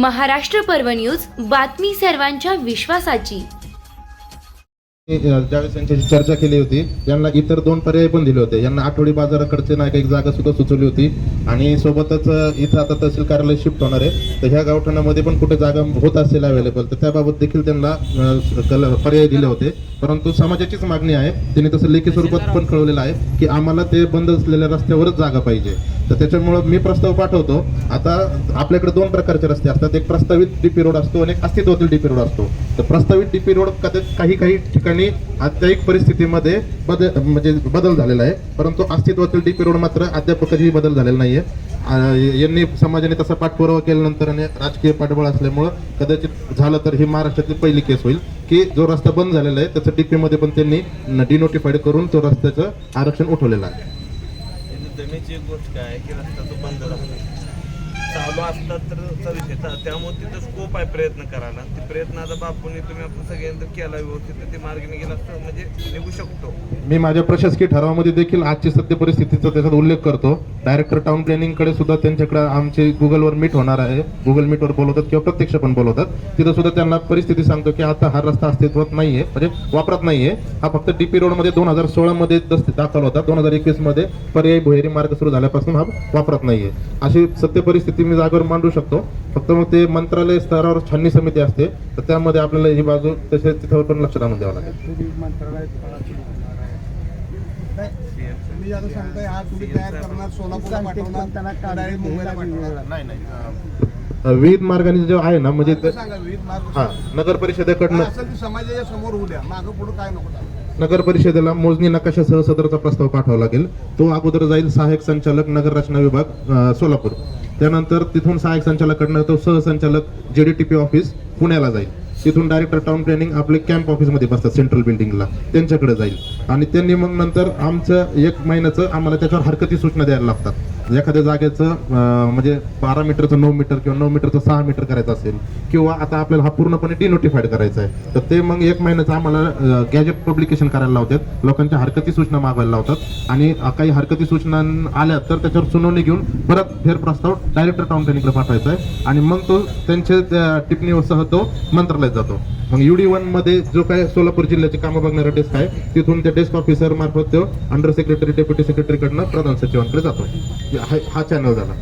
महाराष्ट्र पर्व न्यूज बातमी सर्वांच्या विश्वासाची. ज्यावेळेस यांच्याशी चर्चा केली होती यांना इतर दोन पर्याय पण दिले होते. यांना आठवडी बाजाराकडचे नाही का एक जागा सुद्धा सुचवली होती. आणि सोबतच इथं आता तहसील कार्यालय शिफ्ट होणार आहे. तर ह्या गावठाणामध्ये पण कुठे जागा होत असेल अवेलेबल तर त्याबाबत देखील त्यांना कल- पर्याय दिले होते. परंतु समाजाचीच मागणी आहे. त्यांनी तसं लेखी स्वरूपात पण कळवलेलं आहे की आम्हाला ते बंद असलेल्या रस्त्यावरच जागा पाहिजे. तर त्याच्यामुळं मी प्रस्ताव पाठवतो आता आपल्याकडे दोन प्रकारचे रस्ते असतात. एक प्रस्तावित डीपी रोड असतो आणि एक अस्तित्वातील डीपी रोड असतो. तर प्रस्तावित डीपी रोड कदाचित काही काही ठिकाणी अत्याधिक परिस्थितीमध्ये बदल म्हणजे बदल झालेला आहे. परंतु अस्तित्वातील डीपी रोड मात्र अद्याप कधीही बदल झालेला नाही आहे यांनी समाजाने तसा पाठपुरावा केल्यानंतर आणि राजकीय पाठबळ असल्यामुळं कदाचित झालं तर ही महाराष्ट्रातील पहिली केस होईल की जो रस्ता बंद झालेला आहे त्याचं डीपीमध्ये पण त्यांनी डिनोटिफाईड करून तो रस्त्याचं आरक्षण उठवलेलं आहे. जमेची गोष्ट काय की रस्ता तो बंद झाला. चालू असतात तर चालू त्यामुळे तिथं स्कोप आहे प्रयत्न करायला. ते प्रयत्न आता बापूने तुम्ही आपण सगळ्यांना केला व्यवस्थित ते मार्गाने गेला तर म्हणजे निघू शकतो. मी माझ्या प्रशासकीय ठरावामध्ये देखील आजची सद्य परिस्थितीचा त्याच्यात उल्लेख करतो. डायरेक्टर टाउन प्लॅनिंगकडे सुद्धा त्यांच्याकडे आमचे गुगलवर मीट होणार आहे. गुगल मीटवर बोलवतात किंवा प्रत्यक्ष पण बोलवतात. तिथं सुद्धा त्यांना परिस्थिती सांगतो की आता हा रस्ता अस्तित्वात नाहीये म्हणजे वापरात नाहीये. हा फक्त डीपी रोडमध्ये दोन हजार सोळा मध्ये दाखल होता. दोन हजार एकवीसमध्ये पर्यायी भुहेरी मार्ग सुरू झाल्यापासून हा वापरत नाहीये. अशी सत्य परिस्थिती मी जागेवर मांडू शकतो. फक्त मग ते मंत्रालय स्तरावर छाननी समिती असते तर त्यामध्ये आपल्याला ही बाजू तसे तिथं पण लक्ष आणून द्यावं लागेल. हा विविध मार्गाने जो आहे ना म्हणजे हा. नगर परिषदेकडनं. समाजाच्या समोर होऊ द्या. मागं पुढं काय नको. नगर परिषदेला मोजणी नकाशासह सदरचा प्रस्ताव पाठवा लागेल. तो अगोदर जाईल सहाय्यक संचालक नगर रचना विभाग सोलापूर. त्यानंतर तिथून सहाय्यक संचालकाकडनं तो सहसंचालक जे डी टी पी ऑफिस पुण्याला जाईल. तिथून डायरेक्टर टाउन प्लॅनिंग आपले कॅम्प ऑफिसमध्ये बसतात सेंट्रल बिल्डिंगला त्यांच्याकडे जाईल. आणि त्यांनी मग नंतर आमचं एक महिन्याचं आम्हाला त्याच्यावर हरकती सूचना द्यायला लागतात. एखाद्या जागेचं म्हणजे बारा मीटरचं नऊ मीटर किंवा नऊ मीटरचं सहा मीटर करायचं असेल किंवा आता आपल्याला हा पूर्णपणे डिनोटिफाईड करायचा आहे तर ते मग एक महिन्याचं आम्हाला गॅजेट पब्लिकेशन करायला लावतात. लोकांच्या हरकती सूचना मागवायला लावतात. आणि काही हरकती सूचना आल्या तर त्याच्यावर सुनावणी घेऊन परत फेर प्रस्ताव डायरेक्टर टाउन प्लॅनिंगकडे पाठवायचा आहे. आणि मग तो त्यांच्या त्या टिप्पणीसह तो मंत्रालयात जातो. मग युडी वनमध्ये जो काय सोलापूर जिल्ह्याची कामं बघणारा डेस्क आहे तिथून त्या डेस्क ऑफिसर मार्फत तो अंडर सेक्रेटरी डेप्युटी सेक्रेटरीकडनं प्रधान सचिवांकडे जातो. हा- हा चॅनल झाला.